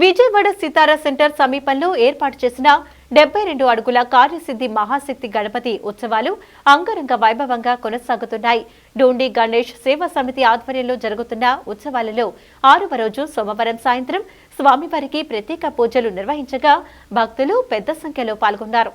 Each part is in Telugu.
విజయవాడ సితారా సెంటర్ సమీపంలో ఏర్పాటు చేసిన డెబ్బై రెండు అడుగుల కార్యసిద్ధి మహాశక్తి గణపతి ఉత్సవాలు అంగరంగ వైభవంగా కొనసాగుతున్నాయి. డోండి గణేష్ సేవా సమితి ఆధ్వర్యంలో జరుగుతున్న ఉత్సవాలలో ఆరవ రోజు సోమవారం సాయంత్రం స్వామివారికి ప్రత్యేక పూజలు నిర్వహించగా భక్తులు పెద్ద సంఖ్యలో పాల్గొన్నారు.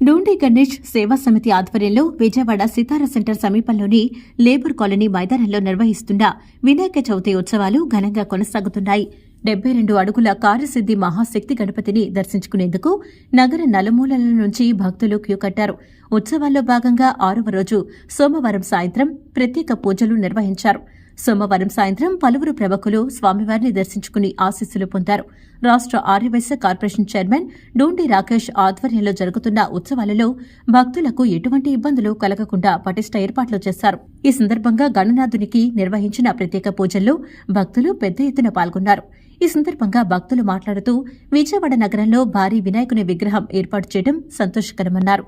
డూండి గణేష్ సేవా సమితి ఆధ్వర్యంలో విజయవాడ సితార సెంటర్ సమీపంలోని లేబర్ కాలనీ మైదానంలో నిర్వహిస్తున్న వినాయక చవితి ఉత్సవాలు ఘనంగా కొనసాగుతున్నాయి. డెబ్బై రెండు అడుగుల కార్యసిద్ధి మహాశక్తి గణపతిని దర్శించుకునేందుకు నగర నలుమూలల నుంచి భక్తులు క్యూ కట్టారు. ఉత్సవాల్లో భాగంగా ఆరవ రోజు సోమవారం సాయంత్రం ప్రత్యేక పూజలు నిర్వహించారు. సోమవారం సాయంత్రం పలువురు ప్రముఖులు స్వామివారిని దర్శించుకుని ఆశీస్సులు పొందారు. రాష్ట్ర ఆర్యవైశ్య కార్పొరేషన్ చైర్మన్ డోండి రాకేష్ ఆధ్వర్యంలో జరుగుతున్న ఉత్సవాలలో భక్తులకు ఎటువంటి ఇబ్బందులు కలగకుండా పటిష్ట ఏర్పాట్లు చేశారు. ఈ సందర్భంగా గణనాథునికి నిర్వహించిన ప్రత్యేక పూజల్లో భక్తులు పెద్ద ఎత్తున పాల్గొన్నారు. ఈ సందర్భంగా భక్తులు మాట్లాడుతూ విజయవాడ నగరంలో భారీ వినాయకుని విగ్రహం ఏర్పాటు చేయడం సంతోషకరమన్నారు.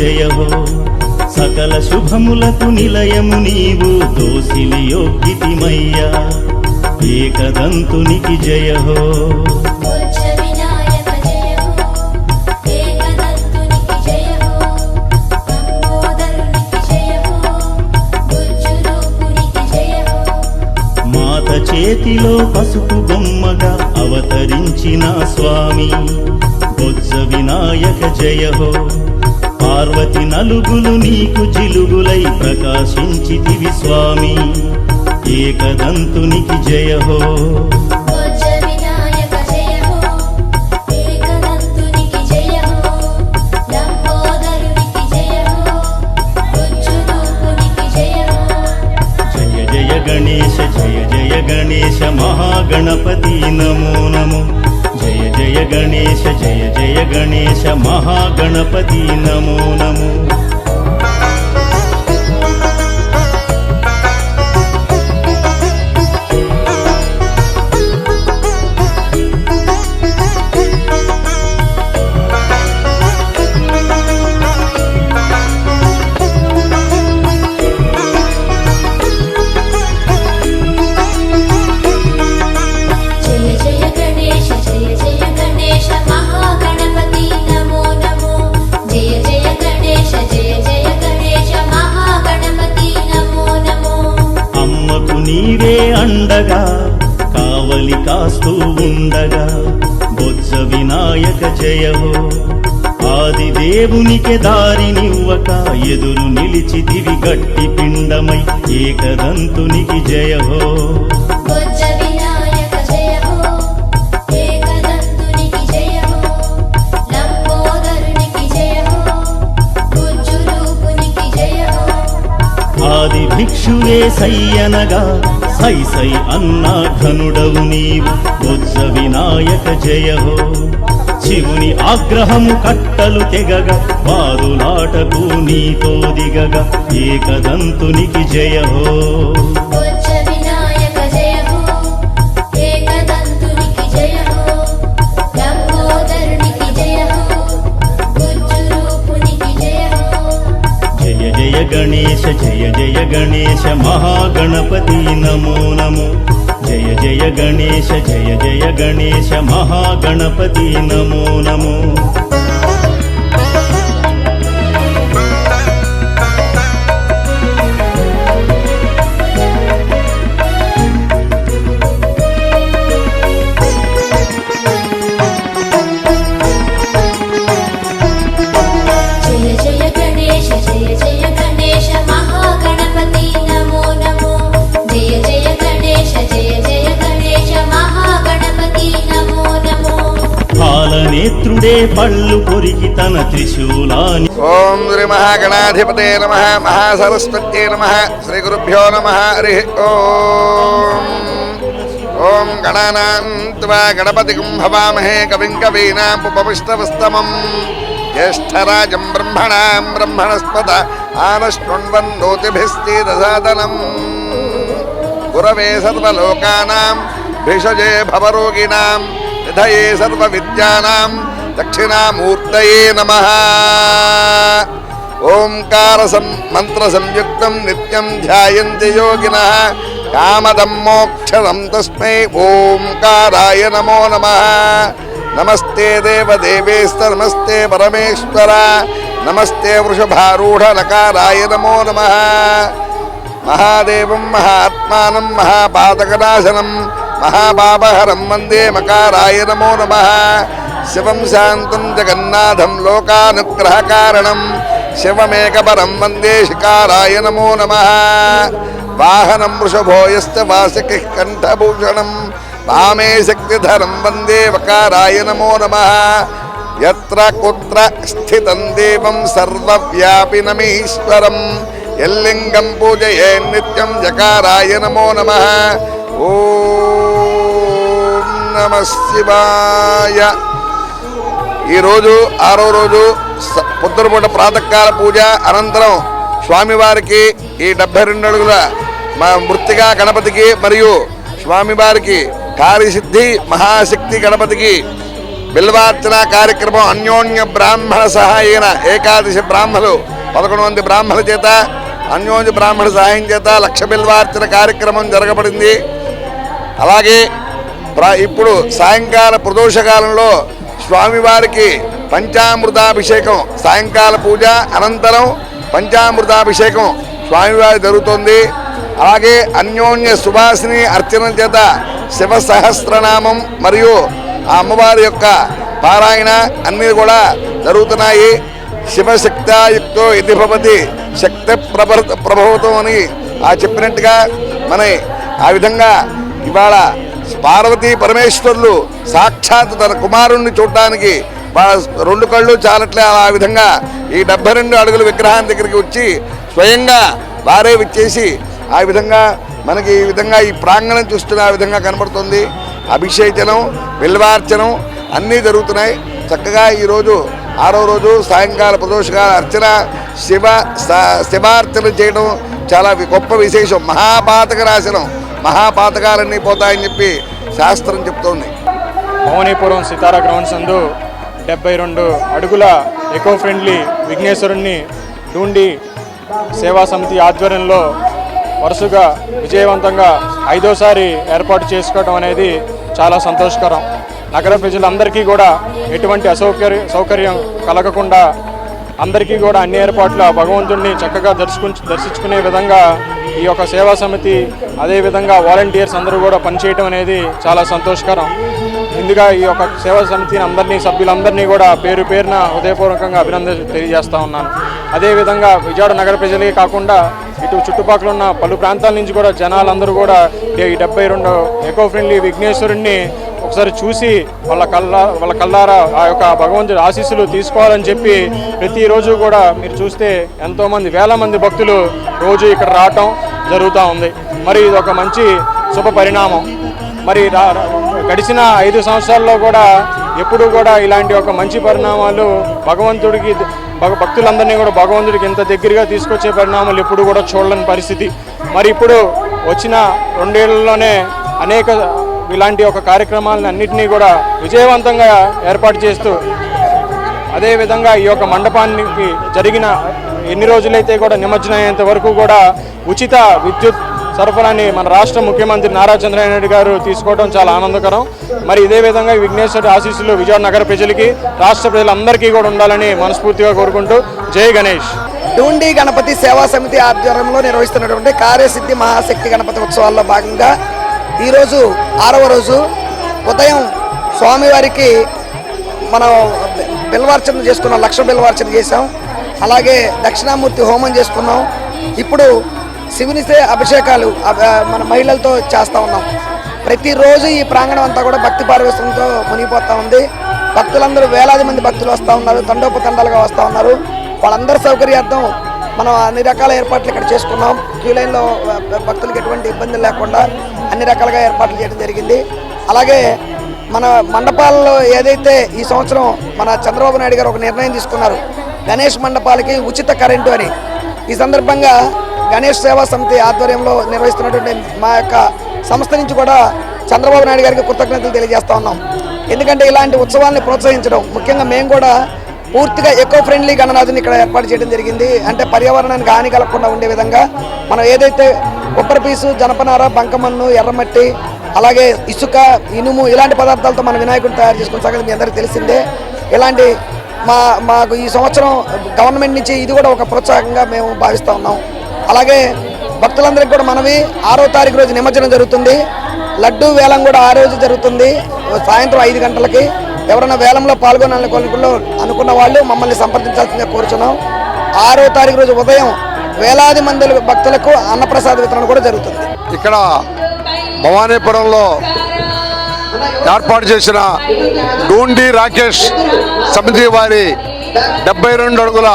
జయవో సకల శుభములకు నిలయము నీవు దోసిలి యోగ్యతిమయ్యా. ఏకదంతునికి జయహో. చేతిలో పసుపు బొమ్మగా అవతరించిన స్వామి బొజ్జ వినాయక జయహో. పార్వతి నలుగులు నీకు చిలుగులై ప్రకాశించితివి స్వామి. ఏకదంతునికి జయహో. జయ జయ గణేశ మహాగణపతి నమో నమో. నీవే అండగా కావలి కాస్తూ ఉండగా బొజ్జ వినాయక జయహో ఆది దేవునికి దారినివ్వక ఎదురు నిలిచితివి గట్టి పిండమై ఏకదంతునికి జయహో ఆది భిక్షువే సయ్యనగా. సై సై అన్నా ఘనుడవు నీవు. బొజ్జ వినాయక జయహో. శివుని ఆగ్రహము కట్టలు తెగగా. బాదులాటకు నీతో దిగగా. ఏకదంతునికి జయహో. గణేశ జయ జయ గణేశ మహాగణపతి నమో నమో. జయ జయ గణేశ జయ జయ గణేశ మహాగణపతి నమో నమో. పళ్ళు పొరికి తన త్రిశూలాని ఓం శ్రీ మహాగణాధిపతే నమ మహాసరస్వతే నమ శ్రీ గురుభ్యో నమ హరి ఓం. ఓం గణానాం త్వా గణపతికం భవామహే కవిం కవీనాం ఉపవిష్టవస్తమం. జ్యేష్ఠరాజం బ్రహ్మణాం బ్రహ్మణస్పద ఆనష్ణుణ్వన్నోతిభిస్తిరసాదనం గురవే సర్వలోకానాం భిషజే భవరోగిణాం విధయే సర్వవిద్యానాం दक्षिणामूर्तये नमः। ओङ्कार मन्त्रसंयुक्तं नित्यं ध्यायन्ति योगिनः। कामदं मोक्षदं तस्मै ओङ्काराय नमो नमः। नमस्ते देवदेवेस्त नमस्ते परमेश्वर। नमस्ते वृषभारूढनकाराय नमो नमः। महादेवं, महात्मानं महापातकनाशनं महापापहरं वंदे मकाराय नमो नमः। శివం శాంతం జగన్నాథం లోకానుగ్రహ కారణం శివమేకపరం వందే శికారాయ నమో నమ. వాహనం వృషభోయస్త వాసికి కంఠభూషణం. వామే శక్తిధరం వందే వకారాయ నమో నమ. ఎత్ర కుత్ర స్థితం దేవం సర్వవ్యాపినమీశ్వరం ఎల్లింగం పూజయే నిత్యం జకారాయ నమో నమ. ఓ నమ శివాయ. ఈరోజు ఆరో రోజు స- పొద్దునపూట ప్రాతకాల పూజ అనంతరం స్వామివారికి ఈ డెబ్బై రెండు అడుగుల మా మృతిగా గణపతికి మరియు స్వామివారికి కార్యసిద్ధి మహాశక్తి గణపతికి బిల్వార్చన కార్యక్రమం అన్యోన్య బ్రాహ్మణ సహాయన ఏకాదశి బ్రాహ్మలు పదకొండు మంది బ్రాహ్మణుల చేత అన్యోన్య బ్రాహ్మణ సహాయం చేత లక్ష బిల్వార్చన కార్యక్రమం జరగబడింది. అలాగే ప్ర- ఇప్పుడు సాయంకాల ప్రదోషకాలంలో స్వామివారికి పంచామృతాభిషేకం సాయంకాల పూజ అనంతరం పంచామృతాభిషేకం స్వామివారి జరుగుతుంది. అలాగే అన్యోన్య సుభాషిని అర్చన చేత శివ సహస్రనామం మరియు ఆ అమ్మవారి యొక్క పారాయణ అన్నీ కూడా జరుగుతున్నాయి. శివశక్తాయుక్తో ఇది భవతి శక్తి ప్రభ ప్రభవతం అని ఆ చెప్పినట్టుగా మన ఆ విధంగా ఇవాళ పార్వతీ పరమేశ్వరులు సాక్షాత్ తన కుమారుణ్ణి చూడడానికి రెండు కళ్ళు చాలట్లే ఆ విధంగా ఈ డెబ్బై రెండు అడుగుల విగ్రహం దగ్గరికి వచ్చి స్వయంగా వారే విచ్చేసి ఆ విధంగా మనకి ఈ విధంగా ఈ ప్రాంగణం చూస్తున్న ఆ విధంగా కనబడుతుంది. అభిషేచనం బిల్వార్చనం అన్నీ జరుగుతున్నాయి. చక్కగా ఈరోజు ఆరో రోజు సాయంకాల ప్రదోషకాల అర్చన శివ శివార్చన చేయడం చాలా గొప్ప విశేషం. మహాపాతక రాశనం మహాపాతకాలన్నీ పోతాయని చెప్పి శాస్త్రం చెప్తోంది. భవనీపురం సితారా గ్రౌండ్స్ అందు డెబ్బై రెండు అడుగుల ఎకో ఫ్రెండ్లీ విఘ్నేశ్వరుణ్ణి డూండి సేవా సమితి ఆధ్వర్యంలో వరుసగా విజయవంతంగా ఐదోసారి ఏర్పాటు చేసుకోవడం అనేది చాలా సంతోషకరం. నగర ప్రజలందరికీ కూడా ఎటువంటి అసౌకర్య సౌకర్యం కలగకుండా అందరికీ కూడా అన్ని ఏర్పాట్లు ఆ భగవంతుడిని చక్కగా దర్శకు దర్శించుకునే విధంగా ఈ యొక్క సేవా సమితి అదేవిధంగా వాలంటీర్స్ అందరూ కూడా పనిచేయటం అనేది చాలా సంతోషకరం. ముందుగా ఈ యొక్క సేవా సమితిని అందరినీ సభ్యులందరినీ కూడా పేరు పేరున హృదయపూర్వకంగా అభినందన తెలియజేస్తా ఉన్నాను. అదేవిధంగా విజయవాడ నగర ప్రజలే కాకుండా ఇటు చుట్టుపక్కల ఉన్న పలు ప్రాంతాల నుంచి కూడా జనాలందరూ కూడా ఈ డెబ్బై రెండు ఎకో ఫ్రెండ్లీ విఘ్నేశ్వరుణ్ణి ఒకసారి చూసి వాళ్ళ కళ్ళ వాళ్ళ కళ్ళారా ఆ యొక్క భగవంతుడి ఆశీస్సులు తీసుకోవాలని చెప్పి ప్రతిరోజు కూడా మీరు చూస్తే ఎంతోమంది వేల మంది భక్తులు రోజు ఇక్కడ రావటం జరుగుతూ ఉంది. మరి ఇది ఒక మంచి శుభ పరిణామం. మరి గడిచిన ఐదు సంవత్సరాల్లో కూడా ఎప్పుడూ కూడా ఇలాంటి ఒక మంచి పరిణామాలు భగవంతుడికి భగ భక్తులందరినీ కూడా భగవంతుడికి ఇంత దగ్గరగా తీసుకొచ్చే పరిణామాలు ఎప్పుడు కూడా చూడలేని పరిస్థితి. మరి ఇప్పుడు వచ్చిన రెండేళ్ళలోనే అనేక ఇలాంటి ఒక కార్యక్రమాలను అన్నింటినీ కూడా విజయవంతంగా ఏర్పాటు చేస్తూ అదేవిధంగా ఈ యొక్క మండపానికి జరిగిన ఎన్ని రోజులైతే కూడా నిమజ్జనం అయ్యేంత వరకు కూడా ఉచిత విద్యుత్ సరఫరాని మన రాష్ట్ర ముఖ్యమంత్రి నారా చంద్రబాబు నాయుడు గారు తీసుకోవడం చాలా ఆనందకరం. మరి ఇదే విధంగా విఘ్నేశ్వర ఆశీస్సులు విజయవాడ నగర ప్రజలకి రాష్ట్ర ప్రజలందరికీ కూడా ఉండాలని మనస్ఫూర్తిగా కోరుకుంటూ జై గణేష్. డూండి గణపతి సేవా సమితి ఆధ్వర్యంలో నిర్వహిస్తున్నటువంటి కార్యసిద్ధి మహాశక్తి గణపతి ఉత్సవాల్లో భాగంగా ఈరోజు ఆరవ రోజు ఉదయం స్వామివారికి మనం బిల్వార్చన చేసుకున్నాం లక్ష బిల్వార్చన చేసాం అలాగే దక్షిణామూర్తి హోమం చేసుకున్నాం. ఇప్పుడు శివునిసే అభిషేకాలు మన మహిళలతో చేస్తూ ఉన్నాం. ప్రతిరోజు ఈ ప్రాంగణం అంతా కూడా భక్తి పారవేశంతో మునిగిపోతూ ఉంది. భక్తులందరూ వేలాది మంది భక్తులు వస్తూ ఉన్నారు తండోపతండాలుగా వస్తూ ఉన్నారు. వాళ్ళందరి సౌకర్యార్థం మనం అన్ని రకాల ఏర్పాట్లు ఇక్కడ చేసుకున్నాం. క్యూ లైన్లో భక్తులకు ఎటువంటి ఇబ్బందులు లేకుండా అన్ని రకాలుగా ఏర్పాట్లు చేయడం జరిగింది. అలాగే మన మండపాల్లో ఏదైతే ఈ సంవత్సరం మన చంద్రబాబు నాయుడు గారు ఒక నిర్ణయం తీసుకున్నారు గణేష్ మండపాలకి ఉచిత కరెంటు అని. ఈ సందర్భంగా గణేష్ సేవా సమితి ఆధ్వర్యంలో నిర్వహిస్తున్నటువంటి మా యొక్క సంస్థ నుంచి కూడా చంద్రబాబు నాయుడు గారికి కృతజ్ఞతలు తెలియజేస్తా ఉన్నాం. ఎందుకంటే ఇలాంటి ఉత్సవాల్ని ప్రోత్సహించడం ముఖ్యంగా మేము కూడా పూర్తిగా ఎకో ఫ్రెండ్లీ గణనాథుని ఇక్కడ ఏర్పాటు చేయడం జరిగింది. అంటే పర్యావరణానికి హాని కలగకుండా ఉండే విధంగా మనం ఏదైతే కొబ్బరి పీసు జనపనార బంకమన్ను ఎర్రమట్టి అలాగే ఇసుక ఇనుము ఇలాంటి పదార్థాలతో మన వినాయకుడిని తయారు చేసుకున్న సంగతి మీ అందరికీ తెలిసిందే. ఇలాంటి మా మాకు ఈ సంవత్సరం గవర్నమెంట్ నుంచి ఇది కూడా ఒక ప్రోత్సాహంగా మేము భావిస్తూ ఉన్నాం. అలాగే భక్తులందరికీ కూడా మనవి ఆరో తారీఖు రోజు నిమజ్జనం జరుగుతుంది. లడ్డు వేలం కూడా ఆ రోజు జరుగుతుంది సాయంత్రం ఐదు గంటలకి. ఎవరైనా వేలంలో పాల్గొనాలనుకున్న అనుకున్న వాళ్ళు మమ్మల్ని సంప్రదించాల్సిందిగా కోరుచున్నాం. ఆరో తారీఖు రోజు ఉదయం వేలాది మంది భక్తులకు అన్నప్రసాద వితరణ కూడా జరుగుతుంది. ఇక్కడ భవానీపురంలో ఏర్పాటు చేసిన డూండి రాకేష్ సమితి వారి డెబ్బై రెండు అడుగుల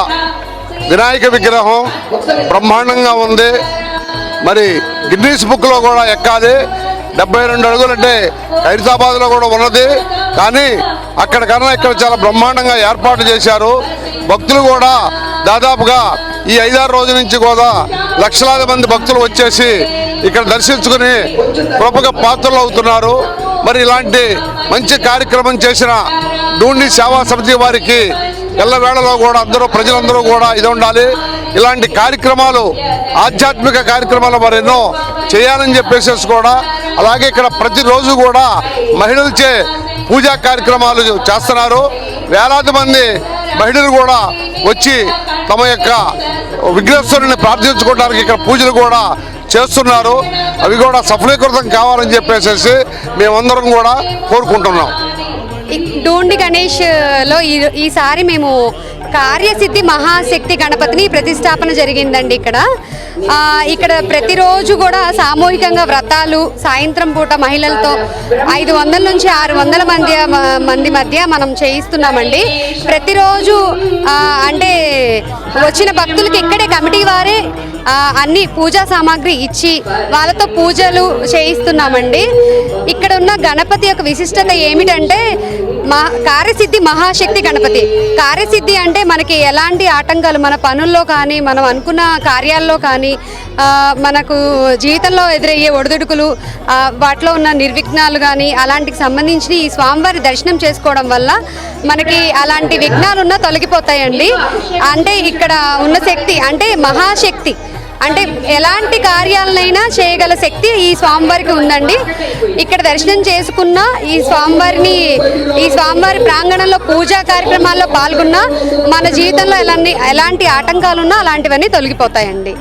వినాయక విగ్రహం బ్రహ్మాండంగా ఉంది. మరి గిన్నీస్ బుక్లో కూడా ఎక్కాది డెబ్బై రెండు అడుగులు అంటే హైదరాబాద్లో కూడా ఉన్నది. కానీ అక్కడ కన్నా ఇక్కడ చాలా బ్రహ్మాండంగా ఏర్పాటు చేశారు. భక్తులు కూడా దాదాపుగా ఈ ఐదారు రోజుల నుంచి కూడా లక్షలాది మంది భక్తులు వచ్చేసి ఇక్కడ దర్శించుకుని కృపగా పాత్రలు అవుతున్నారు. మరి ఇలాంటి మంచి కార్యక్రమం చేసిన డూండి సేవా సమితి వారికి ఎల్లవేళలో కూడా అందరూ ప్రజలందరూ కూడా ఇది ఉండాలి. ఇలాంటి కార్యక్రమాలు ఆధ్యాత్మిక కార్యక్రమాలు మరి ఎన్నో చేయాలని చెప్పేసి కూడా అలాగే ఇక్కడ ప్రతిరోజు కూడా మహిళలచే పూజా కార్యక్రమాలు చేస్తున్నారు. వేలాది మంది మహిళలు కూడా వచ్చి తమ యొక్క విఘ్నేశ్వరుని ప్రార్థించుకోవడానికి ఇక్కడ పూజలు కూడా చేస్తున్నారు. అవి కూడా సఫలీకృతం కావాలని చెప్పేసి మేమందరం కూడా కోరుకుంటున్నాం. ఈ డోండి ఈ- ఈసారి మేము కార్యసిద్ధి మహాశక్తి గణపతిని ప్రతిష్టాపన జరిగిందండి ఇక్కడ. ఇక్కడ ప్రతిరోజు కూడా సామూహికంగా వ్రతాలు సాయంత్రం పూట మహిళలతో ఐదు వందల నుంచి ఆరు వందల మంది మంది మధ్య మనం చేయిస్తున్నామండి. ప్రతిరోజు అంటే వచ్చిన భక్తులకి ఇక్కడే కమిటీ వారే అన్ని పూజా సామాగ్రి ఇచ్చి వాళ్ళతో పూజలు చేయిస్తున్నామండి. ఇక్కడ ఉన్న గణపతి యొక్క విశిష్టత ఏమిటంటే మా కార్యసిద్ధి మహాశక్తి గణపతి. కార్యసిద్ధి అంటే మనకి ఎలాంటి ఆటంకాలు మన పనుల్లో కానీ మనం అనుకున్న కార్యాల్లో కానీ మనకు జీవితంలో ఎదురయ్యే ఒడిదుడుకులు వాటిలో ఉన్న నిర్విఘ్నాలు కానీ అలాంటికి సంబంధించి ఈ స్వామివారి దర్శనం చేసుకోవడం వల్ల మనకి అలాంటి విఘ్నాలున్నా తొలగిపోతాయండి. అంటే ఇక్కడ ఉన్న శక్తి అంటే మహాశక్తి. అంటే ఎలాంటి కార్యాలనైనా చేయగల శక్తి ఈ స్వామివారికి ఉందండి. ఇక్కడ దర్శనం చేసుకున్న ఈ స్వామివారిని ఈ స్వామివారి ప్రాంగణంలో పూజా కార్యక్రమాల్లో పాల్గొన్న మన జీవితంలో ఎలాంటి ఎలాంటి ఆటంకాలున్నా అలాంటివన్నీ తొలగిపోతాయండి.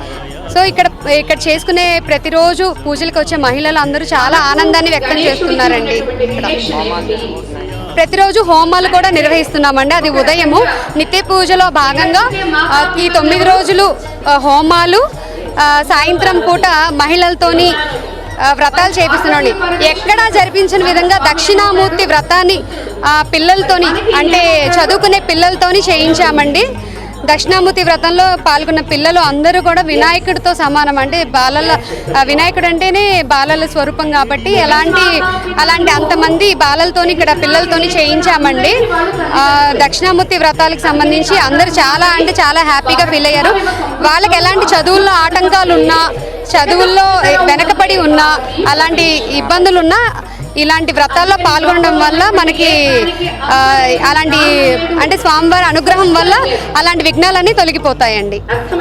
సో ఇక్కడ ఇక్కడ చేసుకునే ప్రతిరోజు పూజలకు వచ్చే మహిళలు అందరూ చాలా ఆనందాన్ని వ్యక్తం చేస్తున్నారండి. ఇక్కడ. ప్రతిరోజు హోమాలు కూడా నిర్వహిస్తున్నామండి. అది ఉదయము నిత్య పూజలో భాగంగా ఈ తొమ్మిది రోజులు హోమాలు సాయంత్రం పూట మహిళలతోని వ్రతాలు చేపిస్తున్నాండి ఎక్కడా జరిపించిన విధంగా దక్షిణామూర్తి వ్రతాన్ని పిల్లలతోని అంటే చదువుకునే పిల్లలతోని చేయించామండి. దక్షిణామూర్తి వ్రతంలో పాల్గొన్న పిల్లలు అందరూ కూడా వినాయకుడితో సమానం అంటే బాలల వినాయకుడు అంటేనే బాలల స్వరూపం కాబట్టి ఎలాంటి అలాంటి అంతమంది బాలలతోని ఇక్కడ పిల్లలతోని చేయించామండి. దక్షిణామూర్తి వ్రతాలకు సంబంధించి అందరూ చాలా అంటే చాలా హ్యాపీగా ఫీల్ అయ్యారు. వాళ్ళకి ఎలాంటి చదువుల్లో ఆటంకాలు ఉన్నా చదువుల్లో వెనకబడి ఉన్నా అలాంటి ఇబ్బందులు ఉన్నా ఇలాంటి వ్రతాల్లో పాల్గొనడం వల్ల మనకి అలాంటి అంటే స్వామివారి అనుగ్రహం వల్ల అలాంటి విఘ్నాలన్నీ తొలగిపోతాయండి.